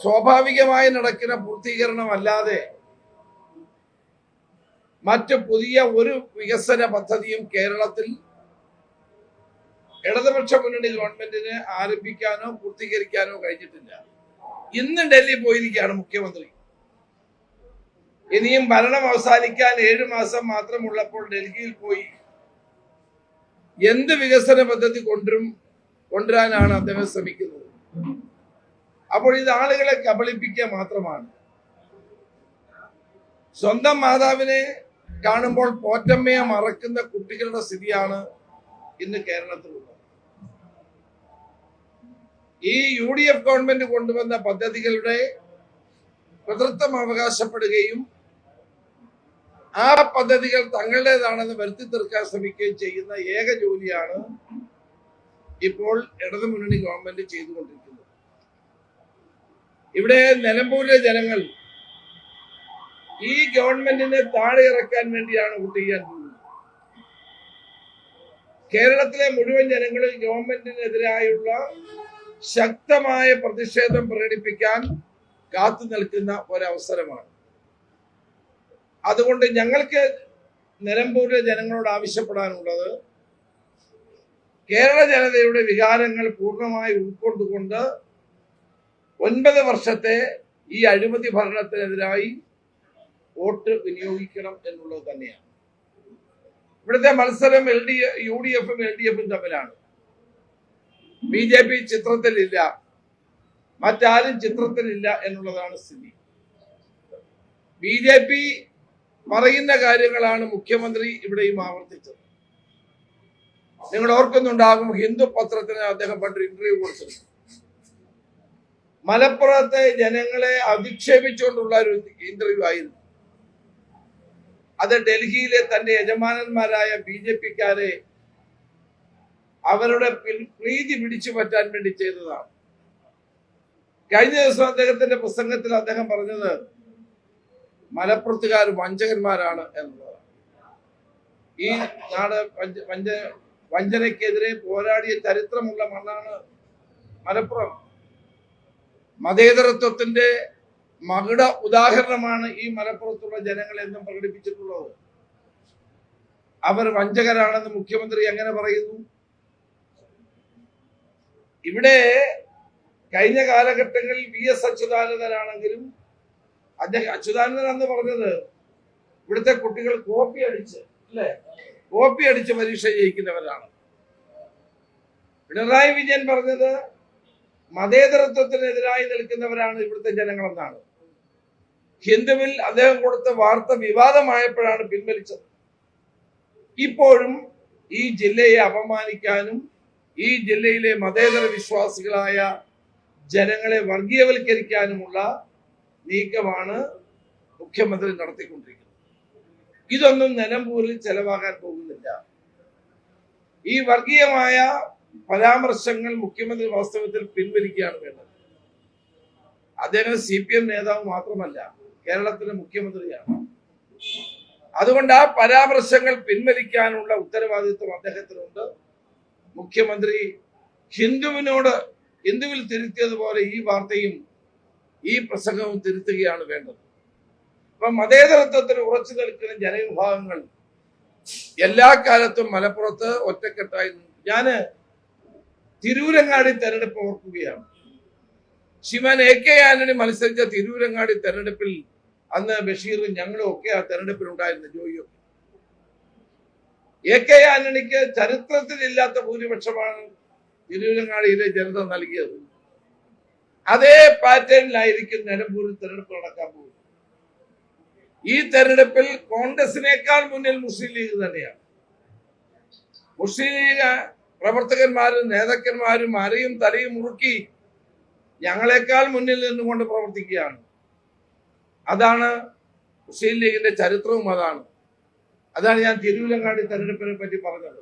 സ്വാഭാവികമായി നടക്കുന്ന പൂർത്തീകരണമല്ലാതെ മറ്റ് പുതിയ ഒരു വികസന പദ്ധതിയും കേരളത്തിൽ ഇടതുപക്ഷ മുന്നണി ഗവൺമെന്റിന് ആരംഭിക്കാനോ പൂർത്തീകരിക്കാനോ കഴിഞ്ഞിട്ടില്ല. ഇന്ന് ഡൽഹി പോയിരിക്കുകയാണ് മുഖ്യമന്ത്രി. ഇനിയും ഭരണം അവസാനിക്കാൻ ഏഴു മാസം മാത്രമുള്ളപ്പോൾ ഡൽഹിയിൽ പോയി എന്ത് വികസന പദ്ധതി കൊണ്ടും കൊണ്ടുവരാനാണ് അദ്ദേഹം ശ്രമിക്കുന്നത്? അപ്പോൾ ഇത് ആളുകളെ കബളിപ്പിക്കുക മാത്രമാണ്. സ്വന്തം മാതാവിനെ കാണുമ്പോൾ പോറ്റമ്മയെ മറക്കുന്ന കുട്ടികളുടെ സ്ഥിതിയാണ് ഇന്ന് കേരളത്തിലുള്ളത്. ഈ യു ഡി എഫ് ഗവൺമെന്റ് കൊണ്ടുവന്ന പദ്ധതികളുടെ കൃതൃത്വം അവകാശപ്പെടുകയും ആ പദ്ധതികൾ തങ്ങളുടേതാണെന്ന് വരുത്തി തീർക്കാൻ ശ്രമിക്കുകയും ചെയ്യുന്ന ഏക ജോലിയാണ് ഇപ്പോൾ ഇടതുമുന്നണി ഗവൺമെന്റ് ചെയ്തുകൊണ്ടിരിക്കുന്നത്. ഇവിടെ നിലമ്പൂരിലെ ജനങ്ങൾ ഈ ഗവൺമെന്റിനെ താഴെ ഇറക്കാൻ വേണ്ടിയാണ് വോട്ട് ചെയ്യാൻ പോകുന്നത്. കേരളത്തിലെ മുഴുവൻ ജനങ്ങളും ഗവൺമെന്റിനെതിരായുള്ള ശക്തമായ പ്രതിഷേധം പ്രകടിപ്പിക്കാൻ കാത്തു നിൽക്കുന്ന ഒരവസരമാണ്. അതുകൊണ്ട് ഞങ്ങൾക്ക് നിലമ്പൂരിലെ ജനങ്ങളോട് ആവശ്യപ്പെടാനുള്ളത് കേരള ജനതയുടെ വികാരങ്ങൾ പൂർണമായി ഉൾക്കൊണ്ടുകൊണ്ട് ഒൻപത് വർഷത്തെ ഈ അഴിമതി ഭരണത്തിനെതിരായി വോട്ട് വിനിയോഗിക്കണം എന്നുള്ളത് തന്നെയാണ്. ഇവിടുത്തെ മത്സരം എൽ ഡി യു ഡി എഫും എൽ ഡി എഫും തമ്മിലാണ്. ബി ജെ പി ചിത്രത്തിലില്ല. മറ്റാരും ചിത്രത്തിലില്ല എന്നുള്ളതാണ് സ്ഥിതി. ബി ജെ പി പറയുന്ന കാര്യങ്ങളാണ് മുഖ്യമന്ത്രി ഇവിടെയും ആവർത്തിച്ചത്. നിങ്ങൾ ഓർക്കുന്നുണ്ടാകും ഹിന്ദു പത്രത്തിന് അദ്ദേഹം പണ്ട് ഇന്റർവ്യൂ കൊടുത്തിരുന്നു. മലപ്പുറത്തെ ജനങ്ങളെ അധിക്ഷേപിച്ചുകൊണ്ടുള്ള ഒരു ഇന്റർവ്യൂ ആയിരുന്നു. അത് ഡൽഹിയിലെ തന്റെ യജമാനന്മാരായ ബി ജെ പിക്കാരെ അവരുടെ പ്രീതി പിടിച്ചു പറ്റാൻ വേണ്ടി ചെയ്തതാണ്. കഴിഞ്ഞ ദിവസം അദ്ദേഹത്തിന്റെ പ്രസംഗത്തിൽ അദ്ദേഹം പറഞ്ഞത് മലപ്പുറത്തുകാർ വഞ്ചകന്മാരാണ് എന്നുള്ളതാണ്. ഈ നാട് വഞ്ച- വഞ്ച വഞ്ചനയ്ക്കെതിരെ പോരാടിയ ചരിത്രമുള്ള മണ്ണാണ് മലപ്പുറം. മതേതരത്വത്തിന്റെ മകുട ഉദാഹരണമാണ് ഈ മലപ്പുറത്തുള്ള ജനങ്ങൾ എന്നും പ്രകടിപ്പിച്ചിട്ടുള്ളത്. അവർ വഞ്ചകരാണെന്ന് മുഖ്യമന്ത്രി എങ്ങനെ പറയുന്നു? ഇവിടെ കഴിഞ്ഞ കാലഘട്ടങ്ങളിൽ വി എസ് അച്യുതാനന്ദനാണെങ്കിലും അദ്ദേഹം അച്യുതാനന്ദൻ എന്ന് പറഞ്ഞത് ഇവിടുത്തെ കുട്ടികൾ കോപ്പി അടിച്ച് അല്ലേ? കോപ്പി അടിച്ച് പരീക്ഷ ജയിക്കുന്നവരാണ്. പിണറായി വിജയൻ പറഞ്ഞത് മതേതരത്വത്തിനെതിരായി നിൽക്കുന്നവരാണ് ഇവിടുത്തെ ജനങ്ങളെന്നാണ്. ഹിന്ദുവിൽ അദ്ദേഹം കൊടുത്ത വാർത്ത വിവാദമായപ്പോഴാണ് പിൻവലിച്ചത്. ഇപ്പോഴും ഈ ജില്ലയെ അപമാനിക്കാനും ഈ ജില്ലയിലെ മതേതര വിശ്വാസികളായ ജനങ്ങളെ വർഗീയവൽക്കരിക്കാനുമുള്ള നീക്കമാണ് മുഖ്യമന്ത്രി നടത്തിക്കൊണ്ടിരിക്കുന്നത്. ഇതൊന്നും നിലമ്പൂരിൽ ചെലവാകാൻ പോകുന്നില്ല. ഈ വർഗീയമായ പരാമർശങ്ങൾ മുഖ്യമന്ത്രി വാസ്തവത്തിൽ പിൻവലിക്കുകയാണ് വേണ്ടത്. അദ്ദേഹം സി പി എം നേതാവ് മാത്രമല്ല കേരളത്തിലെ മുഖ്യമന്ത്രിയാണ്. അതുകൊണ്ട് ആ പരാമർശങ്ങൾ പിൻവലിക്കാനുള്ള ഉത്തരവാദിത്വം അദ്ദേഹത്തിനുണ്ട്. മുഖ്യമന്ത്രി ഹിന്ദുവിനോട് ഹിന്ദുവിൽ തിരുത്തിയതുപോലെ ഈ വാർത്തയും ഈ പ്രസംഗവും തിരുത്തുകയാണ് വേണ്ടത്. അപ്പൊ മതേതരത്വത്തിൽ ഉറച്ചു നിൽക്കുന്ന ജനവിഭാഗങ്ങൾ എല്ലാ കാലത്തും മലപ്പുറത്ത് ഒറ്റക്കെട്ടായി. ഞാൻ തിരൂരങ്ങാടി തെരഞ്ഞെടുപ്പ് ഓർക്കുകയാണ്. ശിവൻ എ കെ ആന്റണി മത്സരിച്ച തിരൂരങ്ങാടി തെരഞ്ഞെടുപ്പിൽ അന്ന് ബഷീറും ഞങ്ങളും ഒക്കെ ആ തെരഞ്ഞെടുപ്പിൽ ഉണ്ടായിരുന്നു ജോയിയും. എ കെ ആന്റണിക്ക് ചരിത്രത്തിലില്ലാത്ത ഭൂരിപക്ഷമാണ് തിരൂരങ്ങാടിയിലെ ജനത നൽകിയത്. അതേ പാറ്റേണിലായിരിക്കും നിലമ്പൂരിൽ തെരഞ്ഞെടുപ്പ് നടക്കാൻ പോകുന്നത്. ഈ തെരഞ്ഞെടുപ്പിൽ കോൺഗ്രസിനേക്കാൾ മുന്നിൽ മുസ്ലിം ലീഗ് തന്നെയാണ്. മുസ്ലിം ലീഗ് പ്രവർത്തകന്മാരും നേതാക്കന്മാരും അരയും തലയും മുറുക്കി ഞങ്ങളെക്കാൾ മുന്നിൽ നിന്നുകൊണ്ട് പ്രവർത്തിക്കുകയാണ്. അതാണ് മുസ്ലിം ലീഗിന്റെ ചരിത്രവും അതാണ്. അതാണ് ഞാൻ തിരുവിലങ്ങാടി തെരഞ്ഞെടുപ്പിനെ പറ്റി പറഞ്ഞത്.